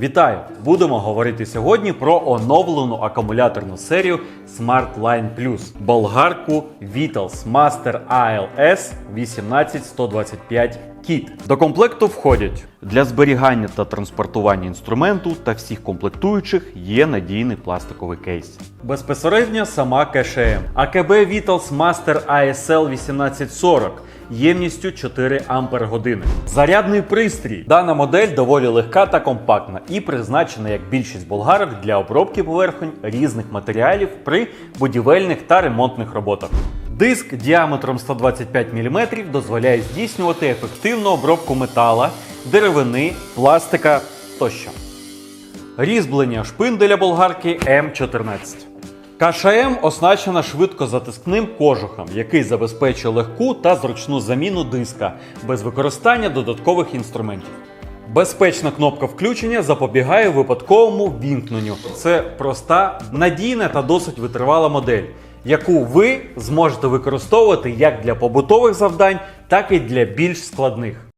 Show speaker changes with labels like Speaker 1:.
Speaker 1: Вітаю! Будемо говорити сьогодні про оновлену акумуляторну серію Smart Line Plus болгарку Vitals Master ALS 18125 Kit. До комплекту входять для зберігання та транспортування інструменту та всіх комплектуючих є надійний пластиковий кейс. Безпосередньо сама КШМ. АКБ Vitals Master ASL 1840 ємністю 4 Ампер. Зарядний пристрій. Дана модель доволі легка та компактна і призначена як більшість болгарок для обробки поверхонь різних матеріалів при будівельних та ремонтних роботах. Диск діаметром 125 мм дозволяє здійснювати ефективну обробку метала, деревини, пластика тощо. Різьблення шпинделя болгарки М14. КШМ оснащена швидкозатискним кожухом, який забезпечує легку та зручну заміну диска без використання додаткових інструментів. Безпечна кнопка включення запобігає випадковому вімкненню. Це проста, надійна та досить витривала модель, яку ви зможете використовувати як для побутових завдань, так і для більш складних.